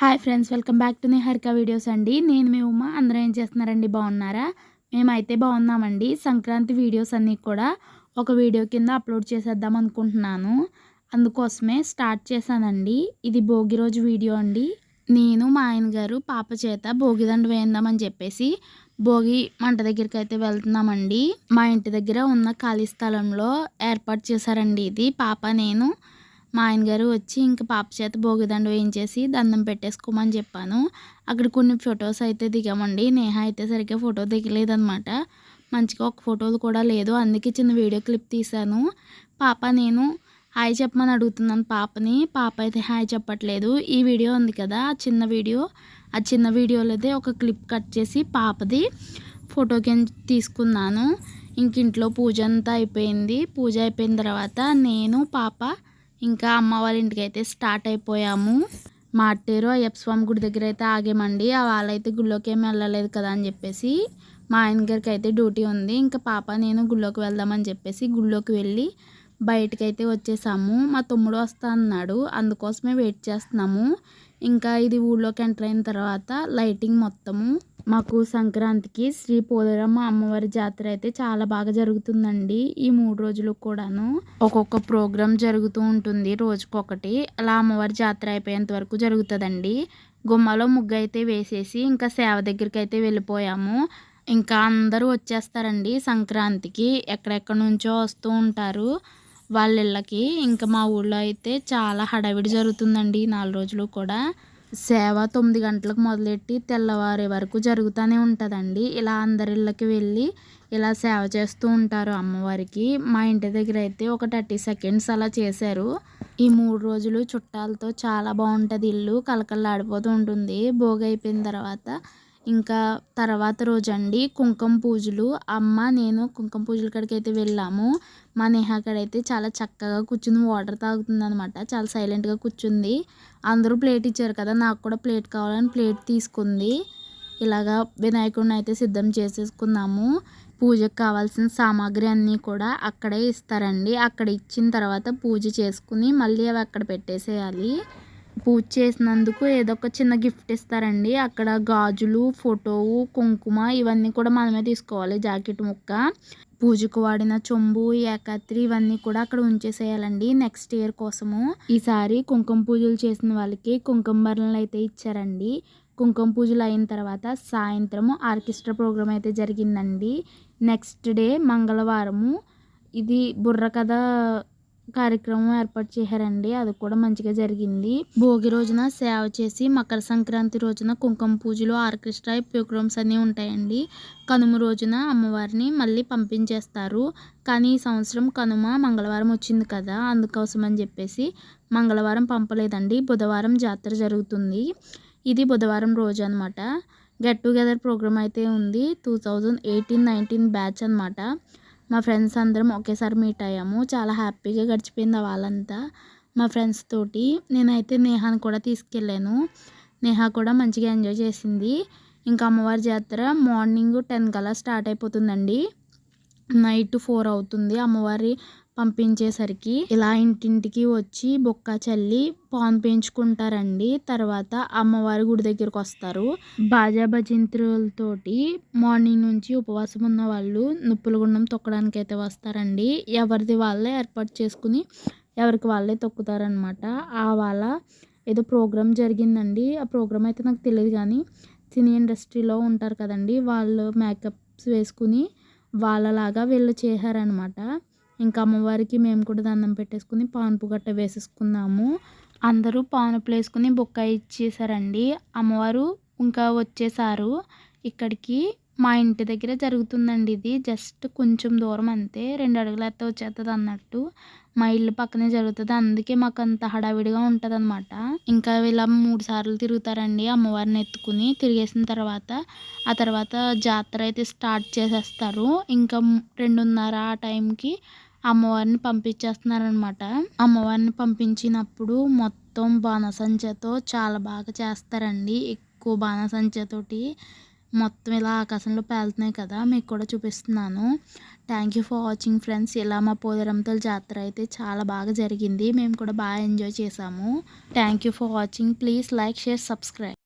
Hi friends welcome back to Harika videos అండి. నేను మీ ఉమ్మ అందరూ ఏం చేస్తున్నారండి? బాగున్నారా? మేమైతే బాగున్నామండి. సంక్రాంతి వీడియోస్ అన్నీ కూడా ఒక వీడియో కింద అప్లోడ్ చేసేద్దాం అనుకుంటున్నాను. అందుకోసమే స్టార్ట్ చేశానండి. ఇది భోగి రోజు వీడియో అండి. నేను మా ఆయన గారు పాప చేత భోగిదండ వేయిందామని చెప్పేసి భోగి మంట దగ్గరికి అయితే వెళ్తున్నామండి. మా ఇంటి దగ్గర ఉన్న ఖాళీ స్థలంలో ఏర్పాటు చేశారండి ఇది. పాప నేను మా ఆయన గారు వచ్చి ఇంకా పాప చేత భోగిదండ వేయించేసి దండం పెట్టేసుకోమని చెప్పాను. అక్కడ కొన్ని ఫొటోస్ అయితే దిగామండి. నేహ అయితే సరిగ్గా ఫోటో దిగలేదనమాట మంచిగా ఒక ఫోటోలు కూడా లేదు. అందుకే చిన్న వీడియో క్లిప్ తీశాను. పాప నేను హాయ్ చెప్పమని అడుగుతున్నాను పాపని. పాప అయితే హాయ్ చెప్పట్లేదు. ఈ వీడియో ఉంది కదా ఆ చిన్న వీడియో. ఆ చిన్న వీడియోలోదే ఒక క్లిప్ కట్ చేసి పాపది ఫోటోకి తీసుకున్నాను. ఇంక ఇంట్లో పూజ అంతా అయిపోయింది. పూజ అయిపోయిన తర్వాత నేను పాప ఇంకా అమ్మ వాళ్ళ ఇంటికి అయితే స్టార్ట్ అయిపోయాము. మార్టేరు అయ్యప్ప స్వామి గుడి దగ్గర అయితే ఆగామండి. వాళ్ళైతే గుళ్ళోకి ఏమి వెళ్ళలేదు కదా అని చెప్పేసి మా ఆయన గారికి అయితే డ్యూటీ ఉంది. ఇంకా పాప నేను గుళ్ళోకి వెళ్దామని చెప్పేసి గుళ్ళోకి వెళ్ళి బయటకు అయితే వచ్చేసాము. మా తమ్ముడు వస్తా అన్నాడు. అందుకోసమే వెయిట్ చేస్తున్నాము. ఇంకా ఇది ఊళ్ళోకి ఎంటర్ అయిన తర్వాత లైటింగ్ మొత్తము మాకు సంక్రాంతికి శ్రీ పోలేరమ్మ అమ్మవారి జాతర అయితే చాలా బాగా జరుగుతుందండి ఈ మూడు రోజులు కూడాను. ఒక్కొక్క ప్రోగ్రాం జరుగుతూ ఉంటుంది రోజుకొకటి. అలా అమ్మవారి జాతర అయిపోయేంత వరకు జరుగుతుందండి. గుమ్మలో ముగ్గు అయితే వేసేసి ఇంకా సేవ దగ్గరికి అయితే వెళ్ళిపోయాము. ఇంకా అందరూ వచ్చేస్తారండి సంక్రాంతికి. ఎక్కడెక్కడ నుంచో వస్తూ ఉంటారు వాళ్ళ ఇళ్ళకి ఇంకా మా ఊళ్ళో అయితే చాలా హడావిడి జరుగుతుందండి నాలుగు రోజులు కూడా. సేవ తొమ్మిది గంటలకు మొదలెట్టి తెల్లవారే వరకు జరుగుతూనే ఉంటుందండి. ఇలా అందరిళ్ళకి వెళ్ళి ఇలా సేవ చేస్తూ ఉంటారు అమ్మవారికి. మా ఇంటి దగ్గర అయితే ఒక థర్టీ సెకండ్స్ అలా చేశారు. ఈ మూడు రోజులు చుట్టాలతో చాలా బాగుంటుంది ఇల్లు. కలకల్లాడిపోతూ ఉంటుంది. భోగి అయిపోయిన తర్వాత ఇంకా తర్వాత రోజు అండి కుంకుమ పూజలు. అమ్మ నేను కుంకుమ పూజల కాడికి అయితే వెళ్ళాము. మా నేహ అయితే చాలా చక్కగా కూర్చుని వాటర్ తాగుతుంది అనమాట చాలా సైలెంట్గా కూర్చుంది. అందరూ ప్లేట్ ఇచ్చారు కదా నాకు కూడా ప్లేట్ కావాలని ప్లేట్ తీసుకుంది. ఇలాగా వినాయకుడిని అయితే సిద్ధం చేసేసుకున్నాము. పూజకు కావాల్సిన సామాగ్రి అన్నీ కూడా అక్కడే ఇస్తారండి. అక్కడ ఇచ్చిన తర్వాత పూజ చేసుకుని మళ్ళీ అవి అక్కడ పెట్టేసేయాలి. పూజ చేసినందుకు ఏదో ఒక చిన్న గిఫ్ట్ ఇస్తారండి. అక్కడ గాజులు ఫోటో కుంకుమ ఇవన్నీ కూడా మనమే తీసుకోవాలి జాకెట్ ముక్క. పూజకు వాడిన చొంబు ఏకాత్రి ఇవన్నీ కూడా అక్కడ ఉంచేసేయాలండి నెక్స్ట్ ఇయర్ కోసము. ఈసారి కుంకుమ పూజలు చేసిన వాళ్ళకి కుంకుమ బర్ణలు అయితే ఇచ్చారండి. కుంకుమ పూజలు అయిన తర్వాత సాయంత్రము ఆర్కెస్ట్రా ప్రోగ్రాం అయితే జరిగిందండి. నెక్స్ట్ డే మంగళవారము. ఇది బుర్రకథ కార్యక్రమం ఏర్పాటు చేశారండి. అది కూడా మంచిగా జరిగింది. భోగి రోజున సేవ చేసి మకర సంక్రాంతి రోజున కుంకుమ పూజలు ఆర్కెస్ట్రా ప్రోగ్రామ్స్ అన్నీ ఉంటాయండి. కనుమ రోజున అమ్మవారిని మళ్ళీ పంపించేస్తారు. కానీ ఈ సంవత్సరం కనుమ మంగళవారం వచ్చింది కదా అందుకోసం అని చెప్పేసి మంగళవారం పంపలేదండి. బుధవారం జాతర జరుగుతుంది. ఇది బుధవారం రోజు అనమాట గెట్ టుగెదర్ ప్రోగ్రామ్ అయితే ఉంది. Two thousand eighteen nineteen batch అనమాట మా ఫ్రెండ్స్ అందరం ఒకేసారి మీట్ అయ్యాము. చాలా హ్యాపీగా గడిచిపోయింది వాళ్ళంతా. మా ఫ్రెండ్స్ తోటి నేనైతే నేహాని కూడా తీసుకెళ్ళాను. నేహా కూడా మంచిగా ఎంజాయ్ చేసింది. ఇంకా అమ్మవారి జాతర మార్నింగ్ టెన్ కల్లా స్టార్ట్ అయిపోతుందండి. నైట్ ఫోర్ అవుతుంది. అమ్మవారి పంపించేసరికి ఇలా ఇంటింటికి వచ్చి బొక్క చల్లి పాన్ పెంచుకుంటారండి తర్వాత అమ్మవారి గుడి దగ్గరకు వస్తారు. బాజా భజంత్రులతోటి మార్నింగ్ నుంచి ఉపవాసం ఉన్న వాళ్ళు నుప్పుల గుండం తొక్కడానికి అయితే వస్తారండి. ఎవరిది వాళ్ళే ఏర్పాటు చేసుకుని ఎవరికి వాళ్ళే తొక్కుతారనమాట ఆ వాళ్ళ ఏదో ప్రోగ్రామ్ జరిగిందండి. ఆ ప్రోగ్రామ్ అయితే నాకు తెలియదు కానీ సినీ ఇండస్ట్రీలో ఉంటారు కదండి. వాళ్ళు మేకప్స్ వేసుకుని వాళ్ళలాగా వీళ్ళు చేశారనమాట ఇంకా అమ్మవారికి మేము కూడా దండం పెట్టేసుకుని పానుపు గట్ట వేసేసుకున్నాము. అందరూ పానుపులు వేసుకుని బొక్క ఇచ్చేసారండి అమ్మవారు ఇంకా వచ్చేసారు ఇక్కడికి మా ఇంటి దగ్గర జరుగుతుందండి ఇది. జస్ట్ కొంచెం దూరం అంతే. రెండు అడుగులు అయితే వచ్చేస్తుంది అన్నట్టు. మా ఇల్లు పక్కనే జరుగుతుంది. అందుకే మాకు అంత హడావిడిగా ఉంటుంది అనమాట ఇంకా ఇలా మూడు సార్లు తిరుగుతారండి అమ్మవారిని ఎత్తుకుని. తిరిగేసిన తర్వాత ఆ తర్వాత జాతర అయితే స్టార్ట్ చేసేస్తారు. ఇంకా రెండున్నర ఆ టైంకి అమ్మవారిని పంపించేస్తున్నారనమాట అమ్మవారిని పంపించినప్పుడు మొత్తం బాణసంచతో చాలా బాగా చేస్తారండి. ఎక్కువ బాణసంచతోటి మొత్తం ఇలా ఆకాశంలో పేలుతున్నాయి కదా మీకు కూడా చూపిస్తున్నాను. Thank you for watching friends ఇలా మా పోదరంతల జాతర అయితే చాలా బాగా జరిగింది. మేము కూడా బాగా ఎంజాయ్ చేసాము thank you for watching please like share subscribe